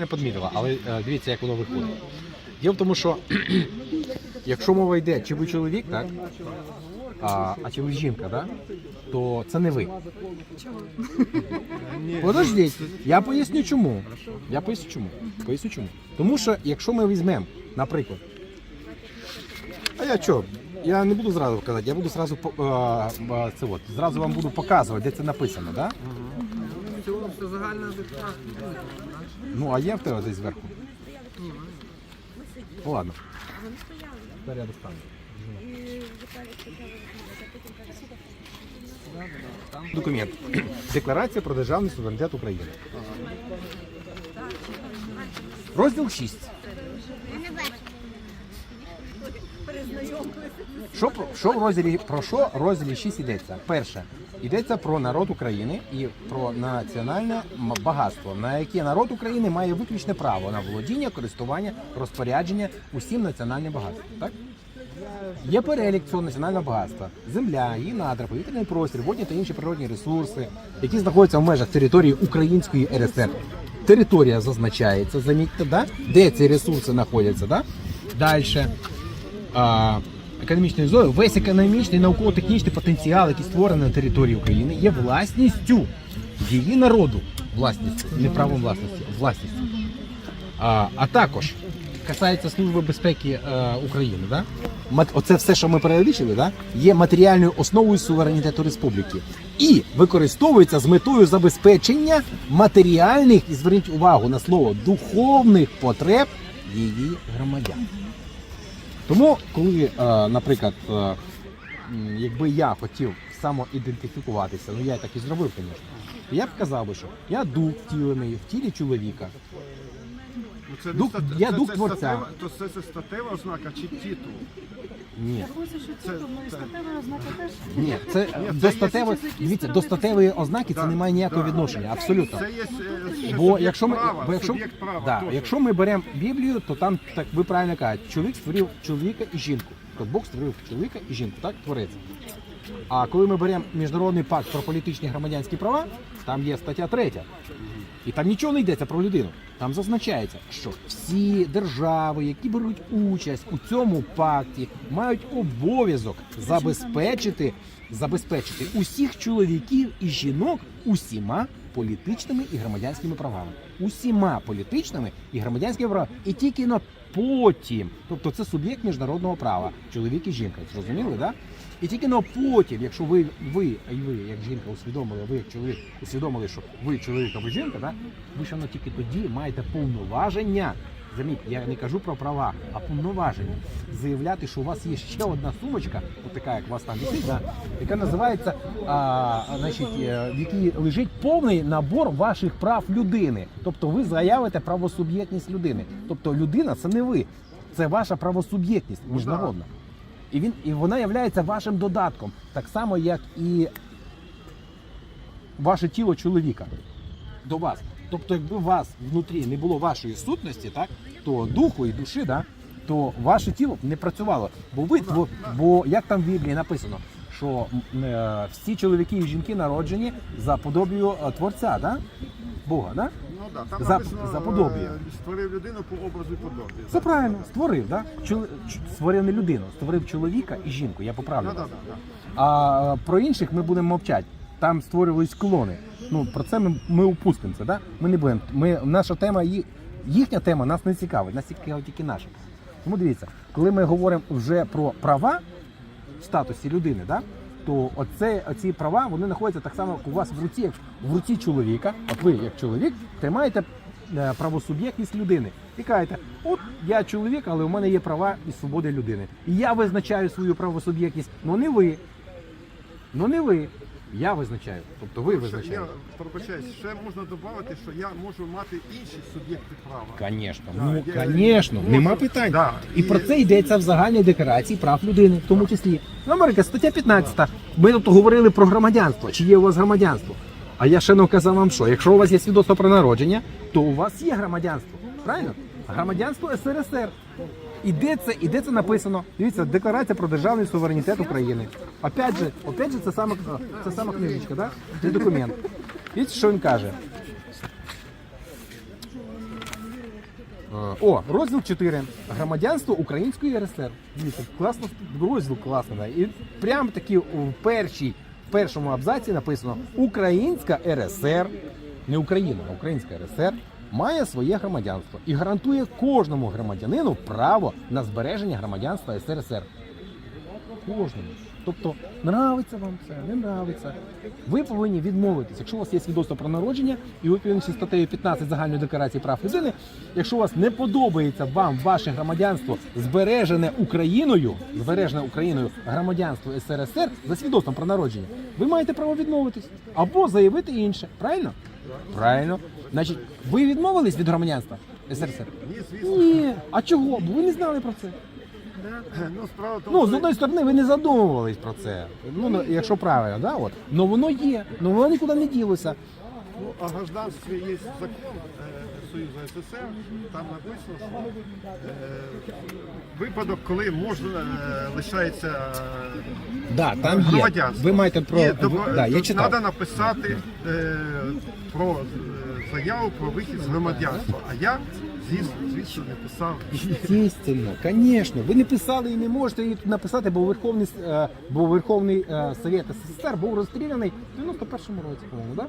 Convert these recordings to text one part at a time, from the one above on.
не підмітила, але е, дивіться, як воно виходить. Діло в тому, що якщо мова йде, чи ви чоловік, так? А, а чи ви жінка, так? то це не ви. Подождіть, я поясню чому. Я поясню чому. Поясню чому. Тому що якщо ми візьмемо, наприклад, а я що? Я не буду зразу казати, я буду зразу а, а, це от, зразу вам буду показувати, де це написано, так? Цілому все відправка. Ну, а є в тебе десь зверху? Ну ладно. Тепер я достану. Документ. Декларація про державний суверенітет України. Розділ 6. Що, що в розділі про що розділі 6 йдеться? Перше, йдеться про народ України і про національне багатство, на яке народ України має виключне право на володіння, користування, розпорядження усім національним багатством. Так? Є перелік цього національного багатства: земля, її надра, повітряний простір, водні та інші природні ресурси, які знаходяться в межах території Української РСР. Територія зазначається, замітьте, да? де ці ресурси знаходяться. Да? Далі. А, економічної зони, весь економічний науково-технічний потенціал, який створений на території України, є власністю її народу. Власністю, не правом власності, власністю. А, а також касається Служби безпеки е, України, да? Оце все, що ми перелічили, да? є матеріальною основою суверенітету республіки і використовується з метою забезпечення матеріальних, і зверніть увагу на слово духовних потреб її громадян. Тому, коли, е, наприклад, е, якби я хотів самоідентифікуватися, ну я так і зробив, звісно, я б казав би, що я дух втілений в тілі чоловіка. Ну, Це Дух- я це- дух це творця. статева- То це, це статева ознака чи титул? Ні. Це- ну це- ознака теж. Ні, це це до є статевої, дивіться, до статевої ознаки це не має ніякого відношення, абсолютно. Це є е, Бо суб'єкт якщо ми, права, бо якщо, суб'єкт права да, теж. якщо ми беремо Біблію, то там так ви правильно кажете, чоловік створив чоловіка і жінку. Тобто Бог створив чоловіка і жінку, так творець. А коли ми беремо міжнародний пакт про політичні громадянські права, там є стаття 3. І там нічого не йдеться про людину. Там зазначається, що всі держави, які беруть участь у цьому пакті, мають обов'язок забезпечити, забезпечити усіх чоловіків і жінок усіма політичними і громадянськими правами. Усіма політичними і громадянськими правами. І тільки на потім, тобто це суб'єкт міжнародного права, чоловік і жінка. Зрозуміли, да? І тільки на потім, якщо ви, ви, і ви, як жінка, усвідомили, ви як чоловік усвідомили, що ви чоловік або жінка, да? ви ще тільки тоді маєте повноваження. Замітьте, я не кажу про права, а повноваження. Заявляти, що у вас є ще одна сумочка, от така, як у вас там висить, да? яка називається, а, значить, е, в якій лежить повний набор ваших прав людини. Тобто ви заявите правосуб'єктність людини. Тобто людина це не ви, це ваша правосуб'єктність міжнародна. І він і вона є вашим додатком, так само як і ваше тіло чоловіка до вас. Тобто, якби у вас внутрі не було вашої сутності, так то духу і душі, да, то ваше тіло не працювало. Бо ви бо, бо як там в Біблії написано, що е, всі чоловіки і жінки народжені за подобію е, творця, да? Бога, да? Да, там За- написано, за подобію. е, створив людину по образу і подобі. Це правильно, створив, да? Чол... ч- Створив не людину, створив чоловіка і жінку, я поправлю. Ну, да, вас. да, да. А про інших ми будемо мовчати. Там створювались клони. Ну про це ми, ми упустимо це. Да? Ми не будемо. Ми, наша тема, ї- їхня тема нас не цікавить, нас цікавить тільки наша. Тому дивіться, коли ми говоримо вже про права в статусі людини, да? То оце, оці права вони знаходяться так само, у вас в руці, як в руці чоловіка. От ви, як чоловік, тримаєте е, правосуб'єктність людини. І кажете, от я чоловік, але у мене є права і свободи людини. І я визначаю свою правосуб'єктність, але не ви. Ну не ви. Я визначаю. Тобто ви Ще, я визначаєте. пробачаюсь, ще можна додати, що я можу мати інші суб'єкти права. Звісно, Да, ну я- звісно, можу- нема питань. Да, І про це йдеться в загальній декларації прав людини, в тому числі. Ну, Америка, стаття 15. Ми тут говорили про громадянство. Чи є у вас громадянство? А я ще не казав вам, що якщо у вас є свідоцтво про народження, то у вас є громадянство. Правильно? Громадянство СРСР. І де це, і де це написано? Дивіться, декларація про державний суверенітет України. Опять же, опять же, це саме це сама книжечка, да? Це документ. Дивіться, що він каже. Е, О, розділ 4. Громадянство Української РСР. Дивіться, класно, розділ класно. Да? І прямо таки у першій, в першому абзаці написано Українська РСР, не Україна, а Українська РСР має своє громадянство і гарантує кожному громадянину право на збереження громадянства СРСР. Кожному. Тобто, нравиться вам це, не нравиться. Ви повинні відмовитись, якщо у вас є свідоцтво про народження, і ви відповідно статтею 15 загальної декларації прав людини, якщо у вас не подобається вам ваше громадянство збережене Україною, збережене Україною громадянство СРСР за свідоцтвом про народження, ви маєте право відмовитись або заявити інше. Правильно? Правильно. Значить, ви відмовились від громадянства СРСР? Ні, звісно. Ні. А чого? Бо ви не знали про це. Ну, справа в тому, Ну, з що- одної сторони, ви не задумувались про це. Ну, ну, якщо правильно, да, от. Ну воно є, ну воно нікуди не ділося. Ну, о гражданстві є закон е, Союзу СССР, там написано, що е, випадок, коли можна е, лишається е, Да, там є. громадянство. Ви маєте про. Є, ви- да, я читав. Треба написати е, про е, заяву про вихід з громадянства. А я, звісно, не писав. Звісно, звісно. Ви не писали і не можете її написати, бо Верховний, е, бо Верховний Совєт СССР був розстріляний в 91-му році, по-моєму, так?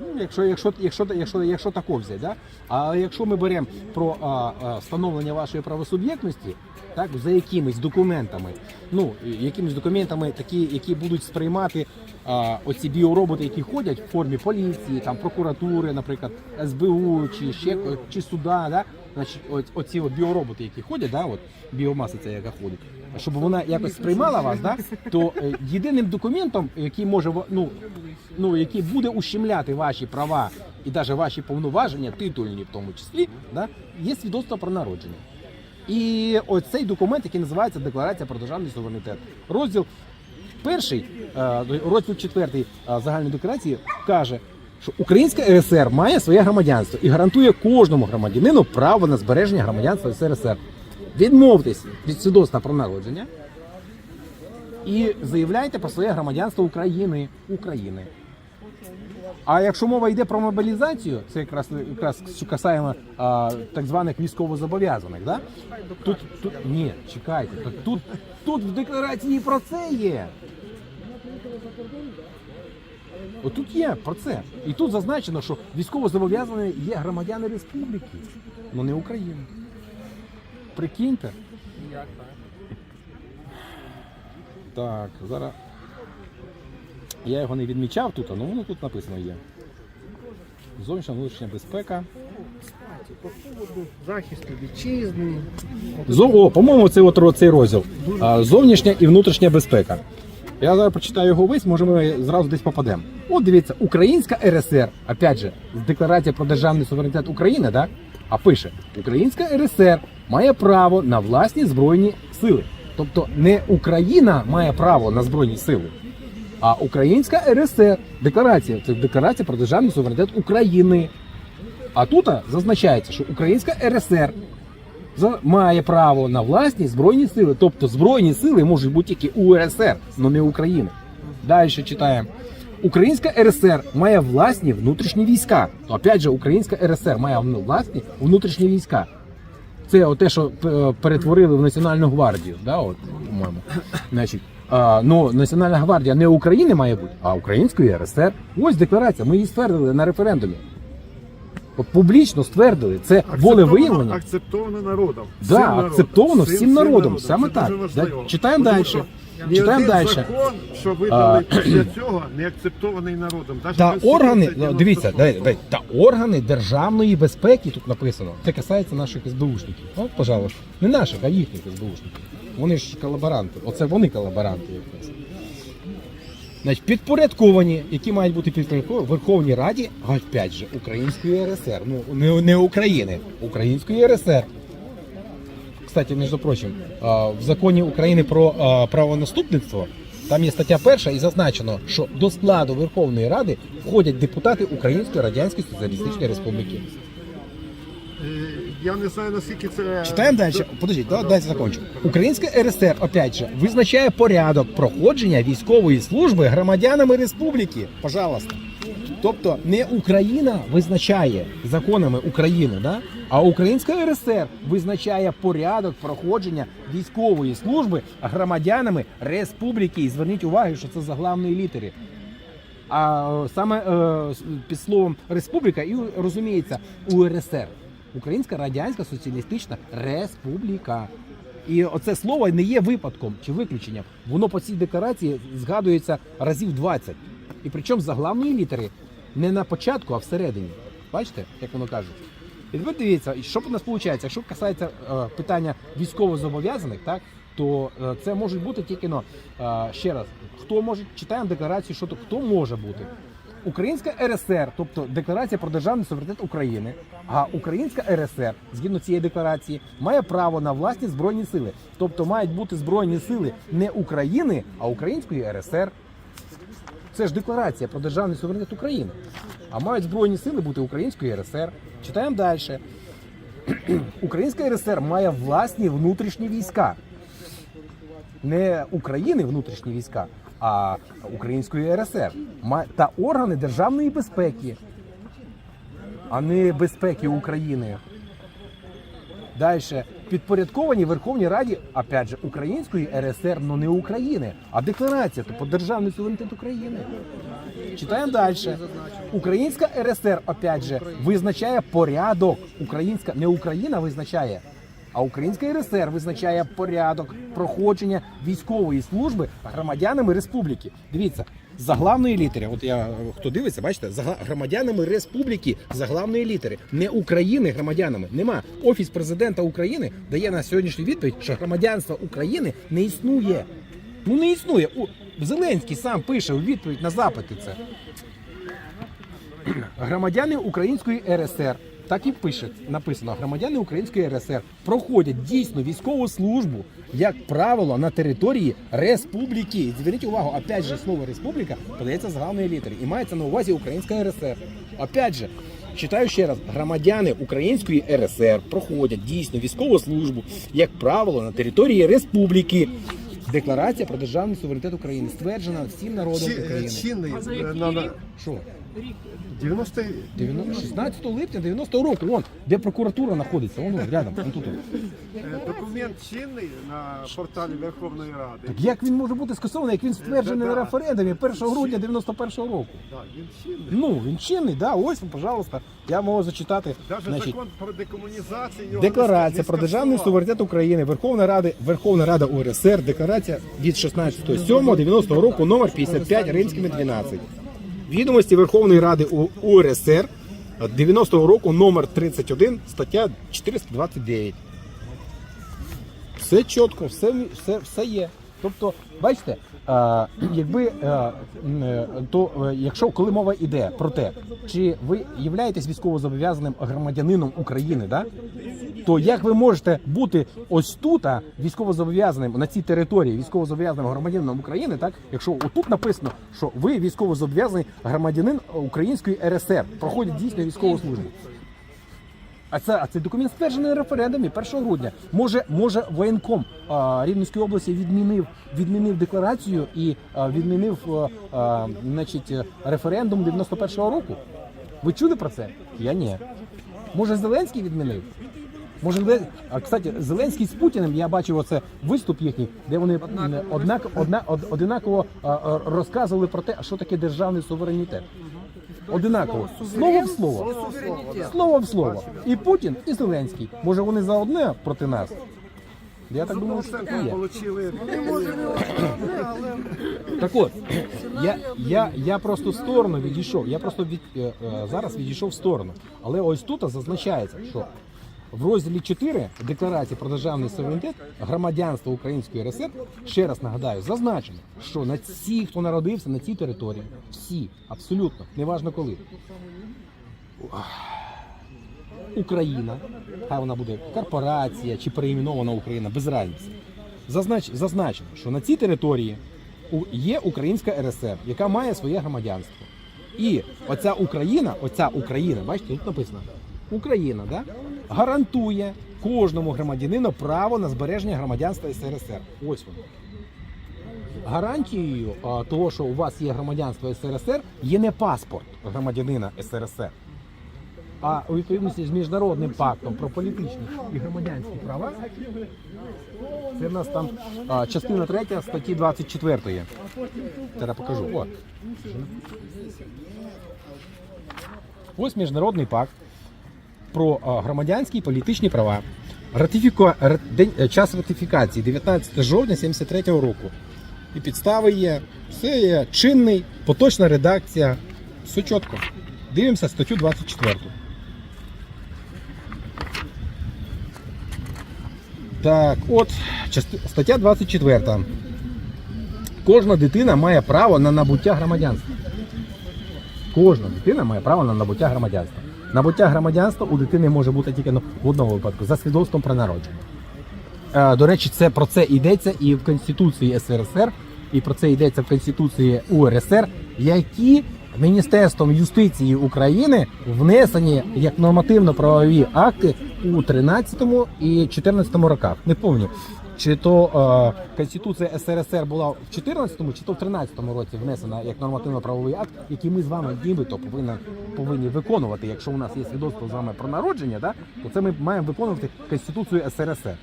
Ну, якщо, якщо, якщо, якщо, якщо тако взяти, да? а якщо ми беремо про а, а, встановлення вашої правосуб'єктності, так, за якимись документами, ну, якимись документами, такі, які будуть сприймати а, оці біороботи, які ходять в формі поліції, там, прокуратури, наприклад, СБУ чи ще чи суда, да? Значить, оці от біороботи, які ходять, да, от, біомаса ця, яка ходить, щоб вона якось сприймала вас, да, то е, єдиним документом, який може ну, ну, який буде ущемляти ваші права і навіть ваші повноваження, титульні в тому числі, да, є свідоцтво про народження. І оцей документ, який називається Декларація про державний суверенітет. Розділ перший, е, розділ четвертий е, загальної декларації каже, що Українська РСР має своє громадянство і гарантує кожному громадянину право на збереження громадянства СРСР. Відмовтесь від свідоцтва про народження і заявляйте про своє громадянство України. України. А якщо мова йде про мобілізацію, це якраз якраз що касаємо а, так званих військовозобов'язаних, да? Тут, тут ні, чекайте, тут, тут, тут в декларації про це є. Отут є про це. І тут зазначено, що військовозобов'язані є громадяни республіки, але не України. Прикиньте. Так? Так, зараз. Я його не відмічав тут, але воно тут написано є. Зовнішня внутрішня безпека. По поводу захисту вітчизни. Зо, о, по-моєму, це от ро- цей розділ. А, зовнішня і внутрішня безпека. Я зараз прочитаю його весь, може ми зразу десь попадемо. От дивіться, Українська РСР, опять же, з декларація про державний суверенітет України, да? а пише: Українська РСР має право на власні збройні сили. Тобто не Україна має право на збройні сили, а Українська РСР. Декларація це декларація про державний суверенітет України. А тут зазначається, що Українська РСР має право на власні збройні сили. Тобто збройні сили можуть бути тільки УРСР, але не України. Далі читаємо. Українська РСР має власні внутрішні війська. Опять же, Українська РСР має власні внутрішні війська. Це те, що е, перетворили в Національну гвардію, да, от, по-моєму. Значить, а, ну, Національна гвардія не України має бути, а Української РСР. Ось декларація, ми її ствердили на референдумі. От публічно ствердили. Це волевиявлення. акцептовано народом. Да, Всім народом. акцептовано всім народом. Саме Це так. важливо. Читаємо далі. Ні Читаємо один далі. закон, що видали після цього, не акцептований народом. Навіть Та Конституція органи, 96-го. дивіться, дай, дай, та органи державної безпеки тут написано. Це касається наших СБУшників. От, пожалуйста. Не наших, а їхніх СБУшників. Вони ж колаборанти. Оце вони колаборанти якраз. Значить, підпорядковані, які мають бути підпорядковані Верховній Раді, а опять же, Української РСР. Ну, не, не України, Української РСР. Кстати, між прочим, в законі України про правонаступництво там є стаття перша і зазначено, що до складу Верховної Ради входять депутати Української Радянської Соціалістичної Республіки. Я не знаю, наскільки це... Читаємо далі. Подождіть, да, дайте закончу. Українська РСР, опять же, визначає порядок проходження військової служби громадянами республіки. Пожалуйста. Тобто не Україна визначає законами України, да? а Українська РСР визначає порядок проходження військової служби громадянами республіки. І зверніть увагу, що це заглавної літери. А саме е, під словом республіка і розуміється УРСР. Українська Радянська Соціалістична Республіка. І оце слово не є випадком чи виключенням. Воно по цій декларації згадується разів 20. І причому з заглавної літери не на початку, а всередині. Бачите, як воно каже? І тепер дивіться, що в нас виходить, якщо касається е, питання військовозобов'язаних, так то е, це можуть бути тільки ну, е, ще раз, хто може читаємо декларацію, що то хто може бути. Українська РСР, тобто декларація про державний суверенітет України, а Українська РСР, згідно цієї декларації, має право на власні збройні сили. Тобто мають бути збройні сили не України, а Української РСР. Це ж декларація про державний суверенітет України. А мають збройні сили бути Української РСР. Читаємо далі. Українська РСР має власні внутрішні війська. Не України внутрішні війська, а Української РСР. Та органи державної безпеки, а не безпеки України. Далі підпорядковані Верховній Раді, опять же, Української РСР, але не України, а декларація, тобто державний суверенітет України. Читаємо далі. Українська РСР, опять же, визначає порядок. Українська не Україна визначає, а Українська РСР визначає порядок проходження військової служби громадянами республіки. Дивіться, заглавної літери. От я хто дивиться, бачите, загла- громадянами республіки заглавної літери, не України громадянами. Нема. Офіс президента України дає на сьогоднішню відповідь, що громадянство України не існує. Ну не існує. О, Зеленський сам пише у відповідь на запити це. Громадяни Української РСР. Так і пише, написано, громадяни Української РСР проходять дійсно військову службу, як правило, на території республіки. Зверніть увагу, опять же, слово республіка подається з главної літери і мається на увазі Українська РСР. Опять же, читаю ще раз: громадяни Української РСР проходять дійсно військову службу, як правило, на території республіки. Декларація про державний суверенітет України стверджена всім народом України. Чинний е, на 90 90 16 липня 90 року, вон, де прокуратура знаходиться, вон, вон рядом, вон тут. е, документ чинний на порталі Верховної Ради. Так як він може бути скасований, як він стверджений на референдумі 1 грудня 91 року? Так, він чинний. Ну, він чинний, да, ось, пожалуйста, я можу зачитати. Навіть Значить, закон про декомунізацію його Декларація про державний скасував. суверенітет України, Верховна Рада, Верховна Рада УРСР, декларація від 16.07.90 року, номер 55, римськими 12. Відомості Верховної Ради УРСР 90-го року, номер 31, стаття 429. Все чітко, все, все, все є. Тобто, бачите, е, якби м, е, то е, якщо коли мова йде про те, чи ви являєтесь військовозобов'язаним громадянином України, да? То як ви можете бути ось тут військовозобов'язаним на цій території військовозобов'язаним громадянином України, так якщо отут написано, що ви військовозобов'язаний громадянин Української РСР, проходить дійсно військову службу. А це а цей документ стверджений на референдумі 1 грудня. Може, може воєнком а, Рівненської області відмінив відмінив декларацію і а, відмінив а, а, значить, референдум 91-го року. Ви чули про це? Я ні. Може, Зеленський відмінив? Може, Зелен- а кстати, Зеленський з Путіним я бачив оце виступ їхній, де вони м, однак, одна, од- одинаково а, а, розказували про те, що таке державний суверенітет. Одинаково. Слово в слово. Слово в слово. І Путін, і Зеленський. Може вони за одне проти нас? Я так думаю, що так і є. получили Так от, я, я, я просто в сторону відійшов. Я просто від, е, е, зараз відійшов в сторону. Але ось тут зазначається, що в розділі 4 декларації про державний суверенітет громадянства Української РСР, ще раз нагадаю, зазначено, що на всі, хто народився на цій території, всі, абсолютно, неважно коли, Україна, хай вона буде корпорація чи переіменована Україна, без разниці. Зазнач, зазначено, що на цій території є Українська РСР, яка має своє громадянство. І оця Україна, оця Україна, бачите, тут написано Україна, да, гарантує кожному громадянину право на збереження громадянства СРСР. Ось воно. гарантією а, того, що у вас є громадянство СРСР, є не паспорт громадянина СРСР, а у відповідності з міжнародним пактом про політичні і громадянські права. Це в нас там а, частина 3 статті 24. Зараз покажу. От. Ось міжнародний пакт про громадянські і політичні права. Ратифіку... День... е, Час ратифікації 19 жовтня 73 року. І підстави є. Все є чинний, поточна редакція. Все чітко. Дивимося статтю 24. Так, от стаття 24. Кожна дитина має право на набуття громадянства. Кожна дитина має право на набуття громадянства. Набуття громадянства у дитини може бути тільки ну, в одному випадку за свідоцтвом про народження. Е, До речі, це про це йдеться і в Конституції СРСР, і про це йдеться в Конституції УРСР, які Міністерством юстиції України внесені як нормативно-правові акти у 13 і 14 роках. Не пам'ятаю, чи то е, Конституція СРСР була в 14-му, чи то в 13-му році внесена як нормативно-правовий акт, який ми з вами нібито повинні, повинні виконувати. Якщо у нас є свідоцтво з вами про народження, да, то це ми маємо виконувати Конституцію СРСР.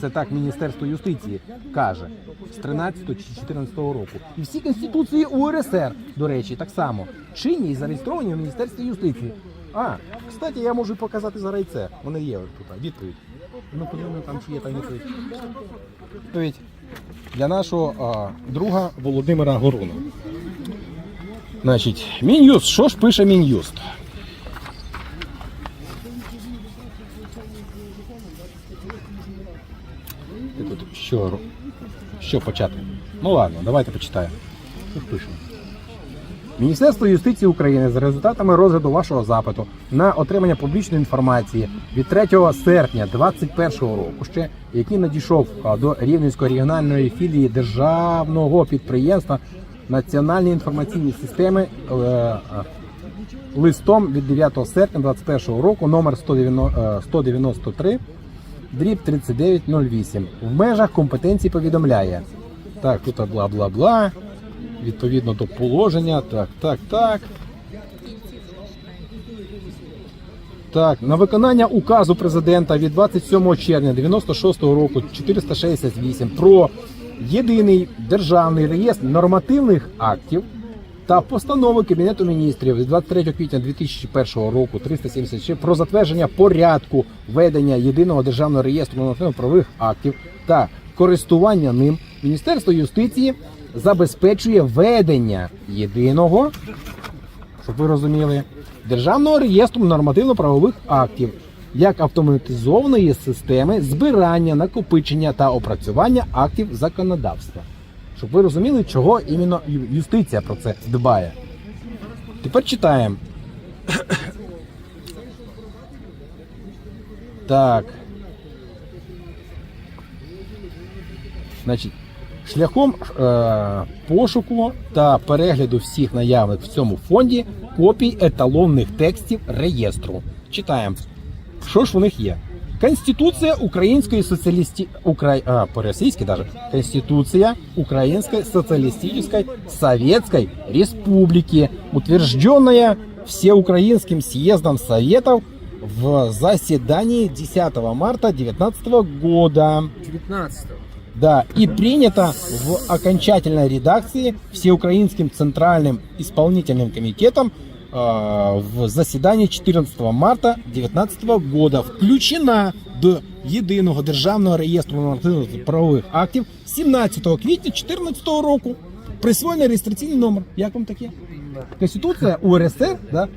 Це так Міністерство юстиції каже з 13 чи 14 року. І всі конституції УРСР, до речі, так само чинні і зареєстровані в Міністерстві юстиції. А, кстати, я можу показати зараз і це. Вони є тут. Відповідь. Ну. Відповідь для нашого а, друга Володимира Горуна. Значить, Мін'юст. Що ж пише Мін'юст? Що, що почати? Ну ладно, давайте почитаємо. Що ж пишемо? Міністерство юстиції України за результатами розгляду вашого запиту на отримання публічної інформації від 3 серпня 2021 року, ще який надійшов до Рівненської регіональної філії державного підприємства Національні інформаційні системи е, е, листом від 9 серпня 2021 року номер 190, е, 193 дріб 3908 в межах компетенції повідомляє. Так, тут бла бла бла. Відповідно до положення. Так, так, так. Так, на виконання указу президента від 27 червня 96 року 468 про єдиний державний реєстр нормативних актів та постанови Кабінету міністрів від 23 квітня 2001 року 376 про затвердження порядку ведення єдиного державного реєстру нормативно-правових актів та користування ним Міністерство юстиції забезпечує ведення єдиного, щоб ви розуміли, державного реєстру нормативно-правових актів як автоматизованої системи збирання, накопичення та опрацювання актів законодавства. Щоб ви розуміли, чого іменно юстиція про це дбає. Тепер читаємо. Так. Значить, шляхом е, пошуку та перегляду всіх наявних в цьому фонді копій еталонних текстів реєстру. Читаємо. Що ж в них є? Конституція Української соціалісті... Укра... а, по-російськи даже. Конституция Украинской социалистической Советской Республики, утвержденная Всеукраинским съездом Советов в заседании 10 марта 2019 года. 19 Да, и принято в окончательной редакции Всеукраинским Центральным исполнительным комитетом э, в заседании 14 марта 2019 года. Включена до єдиного державного реєстру нормативних правових актів 17 квітня 2014 року. Присвоєний реєстраційний номер. Як вам таке? Конституція УРСР, да,